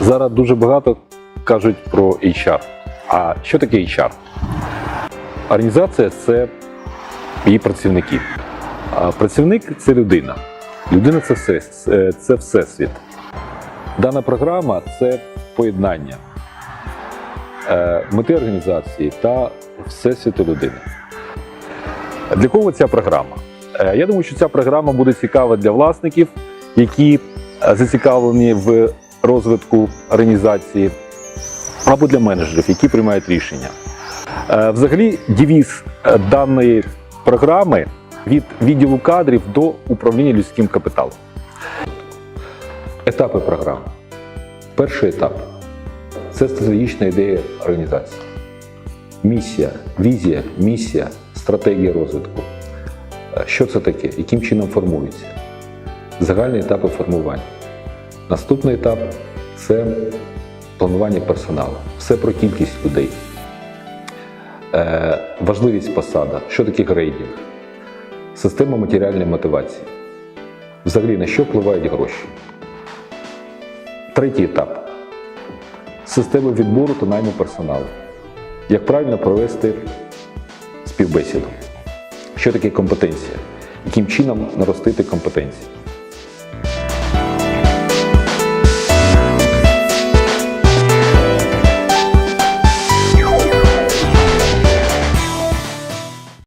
Зараз дуже багато кажуть про HR. А що таке HR? Організація це її працівники. А працівник це людина. Людина це все, це всесвіт. Дана програма це поєднання е, мети організації та всесвіту людини. Для кого ця програма? Е, Я думаю, що ця програма буде цікава для власників, які е, зацікавлені в розвитку організації, або для менеджерів, які приймають рішення. Е, Взагалі, девіз е, даної програми від відділу кадрів до управління людським капіталом. Етапи програми. Перший етап це стратегічна ідея організації. Місія, візія, місія, стратегія розвитку. Е, Що це таке? Яким чином формується? Загальні етапи формування. Наступний етап це планування персоналу. Все про кількість людей. Е, важливість посада, що таке грейдинг, система матеріальної мотивації. Взагалі, на що впливають гроші. Третій етап система відбору та найму персоналу. Як правильно провести співбесіду? Що таке компетенція? Яким чином наростити компетенції?